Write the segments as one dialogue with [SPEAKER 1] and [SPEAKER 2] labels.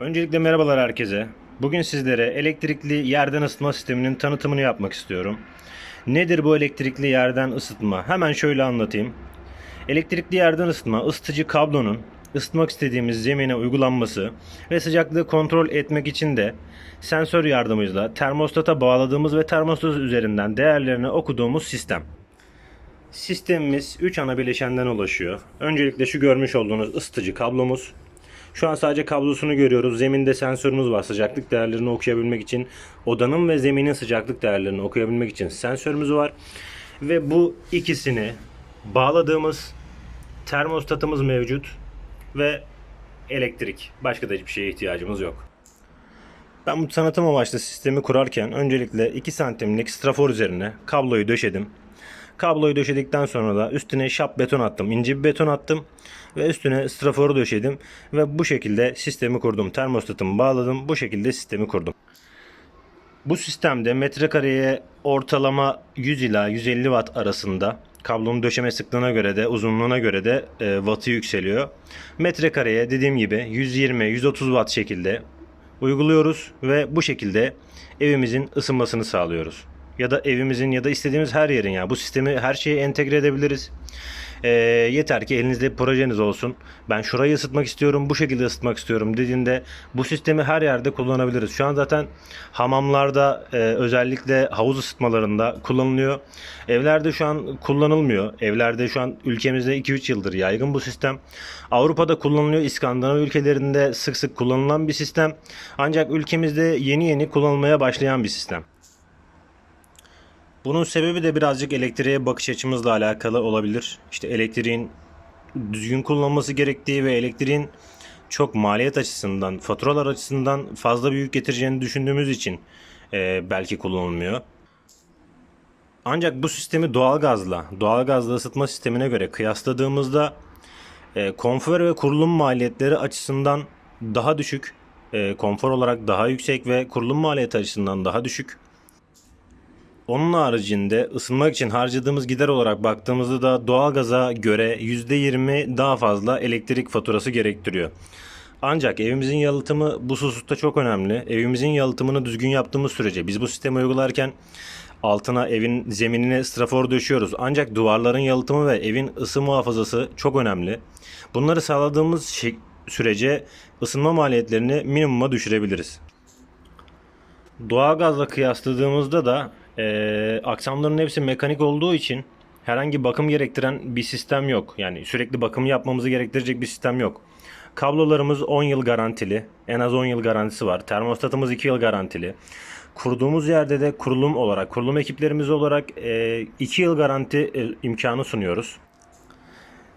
[SPEAKER 1] Öncelikle merhabalar herkese. Bugün sizlere elektrikli yerden ısıtma sisteminin tanıtımını yapmak istiyorum. Nedir bu elektrikli yerden ısıtma? Hemen şöyle anlatayım. Elektrikli yerden ısıtma, ısıtıcı kablonun ısıtmak istediğimiz zemine uygulanması ve sıcaklığı kontrol etmek için de sensör yardımıyla termostata bağladığımız ve termostat üzerinden değerlerini okuduğumuz sistem. Sistemimiz 3 ana bileşenden oluşuyor. Öncelikle şu görmüş olduğunuz ısıtıcı kablomuz. Şu an sadece kablosunu görüyoruz. Zeminde sensörümüz var sıcaklık değerlerini okuyabilmek için. Odanın ve zeminin sıcaklık değerlerini okuyabilmek için sensörümüz var. Ve bu ikisini bağladığımız termostatımız mevcut ve elektrik. Başka da hiçbir şeye ihtiyacımız yok. Ben bu tanıtım amaçlı sistemi kurarken öncelikle 2 santimlik strafor üzerine kabloyu döşedim. Kabloyu döşedikten sonra da üstüne şap beton attım. ince bir beton attım ve üstüne straforu döşedim ve bu şekilde sistemi kurdum. Termostatımı bağladım. Bu şekilde sistemi kurdum. Bu sistemde metrekareye ortalama 100 ila 150 watt arasında kablonun döşeme sıklığına göre de uzunluğuna göre de e, wattı yükseliyor. Metrekareye dediğim gibi 120-130 watt şekilde uyguluyoruz ve bu şekilde evimizin ısınmasını sağlıyoruz. Ya da evimizin ya da istediğimiz her yerin ya bu sistemi her şeye entegre edebiliriz. E, yeter ki elinizde bir projeniz olsun. Ben şurayı ısıtmak istiyorum, bu şekilde ısıtmak istiyorum dediğinde bu sistemi her yerde kullanabiliriz. Şu an zaten hamamlarda e, özellikle havuz ısıtmalarında kullanılıyor. Evlerde şu an kullanılmıyor. Evlerde şu an ülkemizde 2-3 yıldır yaygın bu sistem. Avrupa'da kullanılıyor. İskandinav ülkelerinde sık sık kullanılan bir sistem. Ancak ülkemizde yeni yeni kullanılmaya başlayan bir sistem. Bunun sebebi de birazcık elektriğe bakış açımızla alakalı olabilir. İşte elektriğin düzgün kullanılması gerektiği ve elektriğin çok maliyet açısından, faturalar açısından fazla büyük getireceğini düşündüğümüz için e, belki kullanılmıyor. Ancak bu sistemi doğalgazla, doğalgazla ısıtma sistemine göre kıyasladığımızda e, konfor ve kurulum maliyetleri açısından daha düşük, e, konfor olarak daha yüksek ve kurulum maliyeti açısından daha düşük. Onun haricinde ısınmak için harcadığımız gider olarak baktığımızda da doğalgaza göre %20 daha fazla elektrik faturası gerektiriyor. Ancak evimizin yalıtımı bu hususta çok önemli. Evimizin yalıtımını düzgün yaptığımız sürece biz bu sistemi uygularken altına evin zeminine strafor döşüyoruz. Ancak duvarların yalıtımı ve evin ısı muhafazası çok önemli. Bunları sağladığımız sürece ısınma maliyetlerini minimuma düşürebiliriz. Doğalgazla kıyasladığımızda da eee aksamların hepsi mekanik olduğu için herhangi bakım gerektiren bir sistem yok. Yani sürekli bakım yapmamızı gerektirecek bir sistem yok. Kablolarımız 10 yıl garantili. En az 10 yıl garantisi var. Termostatımız 2 yıl garantili. Kurduğumuz yerde de kurulum olarak, kurulum ekiplerimiz olarak 2 yıl garanti e, imkanı sunuyoruz.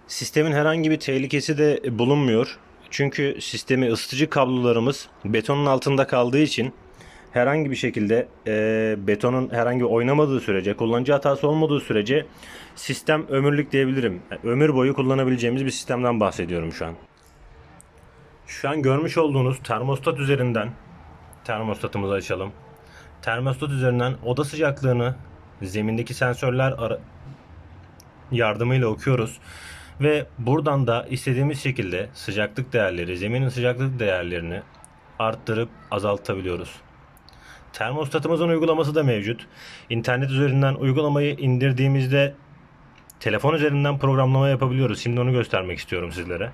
[SPEAKER 1] Sistemin herhangi bir tehlikesi de bulunmuyor. Çünkü sistemi ısıtıcı kablolarımız betonun altında kaldığı için herhangi bir şekilde e, betonun herhangi bir oynamadığı sürece, kullanıcı hatası olmadığı sürece sistem ömürlük diyebilirim. Yani ömür boyu kullanabileceğimiz bir sistemden bahsediyorum şu an. Şu an görmüş olduğunuz termostat üzerinden termostatımızı açalım. Termostat üzerinden oda sıcaklığını zemindeki sensörler yardımıyla okuyoruz. Ve buradan da istediğimiz şekilde sıcaklık değerleri, zeminin sıcaklık değerlerini arttırıp azaltabiliyoruz. Termostatımızın uygulaması da mevcut. İnternet üzerinden uygulamayı indirdiğimizde telefon üzerinden programlama yapabiliyoruz. Şimdi onu göstermek istiyorum sizlere.